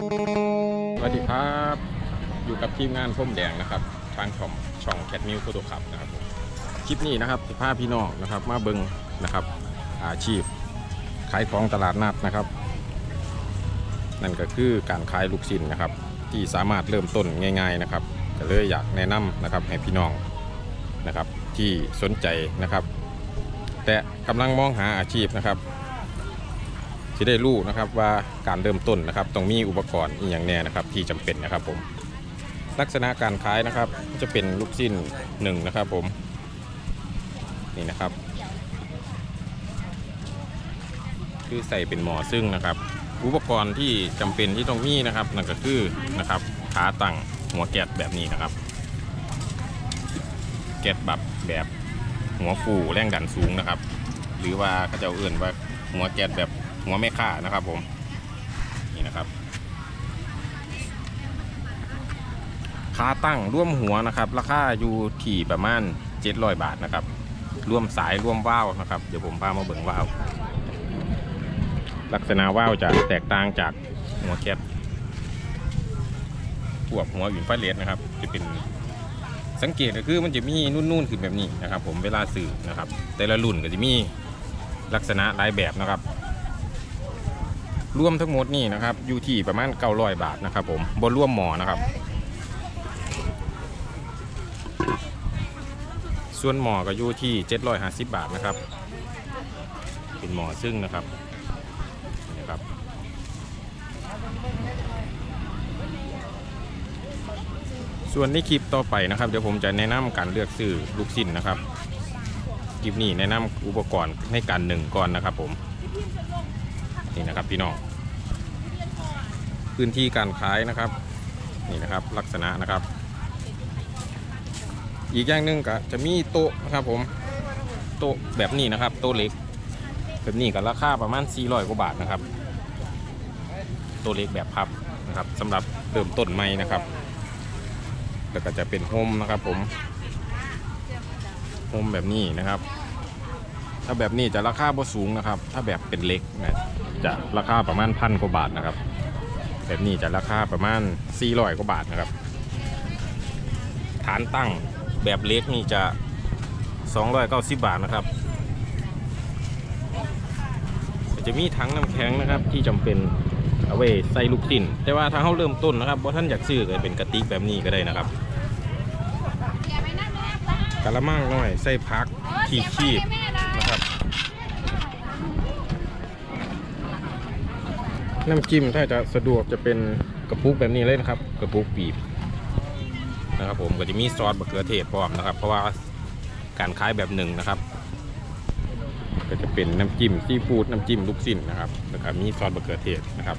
สวัสดีครับ อยู่กับทีมงานพ่มแดงนะครับทางช่องช่องแคทมิวโฟโต้คับนะครับคลิปนี้นะครับสิพาพี่น้องนะครับมาเบิงนะครับ อาชีพขายของตลาดนัดนะครับ นั่นก็คือการขายลูกชิ้นนะครับ ที่สามารถเริ่มต้นง่าย ๆนะครับก็เลยอยากแนะนำนะครับให้พี่น้องนะครับที่สนใจนะครับ แต่กำลังมองหาอาชีพนะครับ ที่ได้รู้นะครับว่าการเริ่มต้นนะครับต้องมีอุปกรณ์อย่างแน่นะครับที่จำเป็นนะครับผมลักษณะการขายนะครับจะเป็นลูกชิ้นหนึ่งนะครับผมนี่นะครับคือใส่เป็นหมอซึ่งนะครับ อุปกรณ์ที่จำเป็นที่ต้องมีนะครับนั่นก็คือนะครับขาตั้งหัวแกะแบบนี้นะครับ แกะแบบแบบหัวฟูแรงดันสูงนะครับ หรือว่าเขาจะเอื่นว่าหัวแกะแบบ หัวแม่ข่านะครับผม นี่นะครับ ขาตั้งร่วมหัวนะครับ ราคาอยู่ที่ประมาณ700บาทนะครับ ร่วมสายร่วมว่าวนะครับ เดี๋ยวผมพามาเบิ่งว่าวลักษณะว่าวจะแตกต่างจากหัวแคทพวกหัวอินฟาเรดนะครับ จะเป็นสังเกตก็คือมันจะมีนุ่นๆขึ้นแบบนี้นะครับ ผมเวลาสื่อนะครับ แต่ละรุ่นก็จะมีลักษณะหลายแบบนะครับ รวมทั้งหมดนี่นะครับอยู่ที่ประมาณ900บาทนะครับผมบนร่วมหมอนะครับ ส่วนหมอก็อยู่ที่750บาทนะครับ เป็นหมอซึ่งนะครับนะครับส่วนในคลิปต่อไปนะครับเดี๋ยวผมจะแนะนำการเลือกซื้อลูกชิ้นนะครับคลิปนี้แนะนำอุปกรณ์ในการหนึ่งก่อนนะครับผม นี่นะครับพี่น้องพื้นที่การขายนะครับนี่นะครับลักษณะนะครับ อีกอย่างหนึ่งก็จะมีโต๊ะนะครับผมโต๊ะแบบนี้นะครับ โต๊ะเล็ก แบบนี้ก็ราคาประมาณ 400 กว่าบาทนะครับ โตัวเล็กแบบพับนะครับสำหรับเริ่มต้นใหม่นะครับแล้วก็จะเป็นโฮมนะครับผมโฮมแบบนี้นะครับ ถ้าแบบนี้จะราคาบ่สูงนะครับ ถ้าแบบเป็นเล็กนะ จะราคาประมาณพันกว่าบาทนะครับ แบบนี้จะราคาประมาณ400กว่าบาทนะครับ ฐานตั้งแบบเล็กนี่จะ 290 บาทนะครับ จะมีถังน้ำแข็งนะครับที่จำเป็นเอาไว้ใส่ลูกชิ้นแต่ว่าถ้าเขาเริ่มต้นนะครับว่าท่านอยากซื้อก็เป็นกระติกแบบนี้ก็ได้นะครับกะละมังหน้อยใส่พักขีดขีดนะครับ น้ำจิ้มถ้าจะสะดวกจะเป็นกระปุกแบบนี้เลยนะครับ กระปุกปีบนะครับผมก็จะมีซอสมะเขือเทศพร้อมนะครับ เพราะว่าการขายแบบหนึ่งนะครับ ก็จะเป็นน้ำจิ้มซีฟู้ดน้ำจิ้มลูกชิ้นนะครับแล้วก็มีซอสมะเขือเทศนะครับ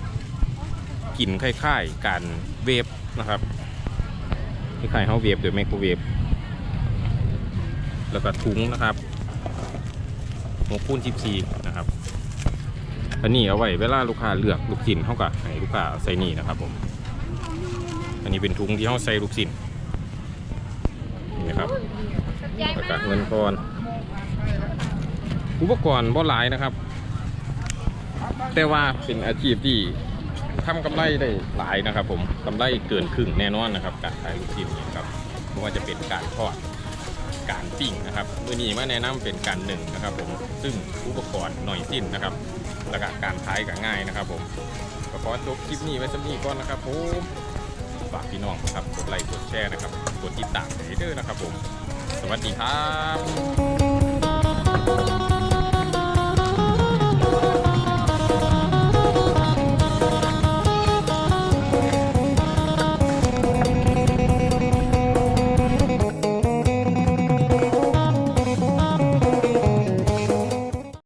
กลิ่นคล้ายๆการเวฟนะครับคล้ายๆเขาเวฟโดยไมโครเวฟแล้วก็ถุงนะครับหกคูณสิบสี่นะครับ อันนี้เอาไว้เวลาลูกค้าเลือกลูกชิ้นเขาก็ให้ลูกค้าใส่นี่นะครับผมอันนี้เป็นถุงที่เขาใส่ลูกชิ้นนี่นะครับแล้วก็เงินก้อนอุปกรณ์บ่หลายนะครับ แต่ว่าเป็นอาชีพที่ทำกำไรได้หลายนะครับ ผมกำไรเกินครึ่งแน่นอนนะครับ การขายลูกชิ้นนี่ครับไม่ว่าจะเป็นการทอด การปิ้งนะครับมือนี้มาแนะนำเป็นการหนึ่งนะครับผมซึ่งอุปกรณ์หน่อยสิ้นนะครับแล้วก็การขายก็ง่ายนะครับผมก็ขอจบคลิปนี้ไว้สักนี้ก่อนนะครับผมฝากพี่น้องนะครับกดไลค์กดแชร์นะครับกดติดตามให้เด้อนะครับผม สวัสดีครับ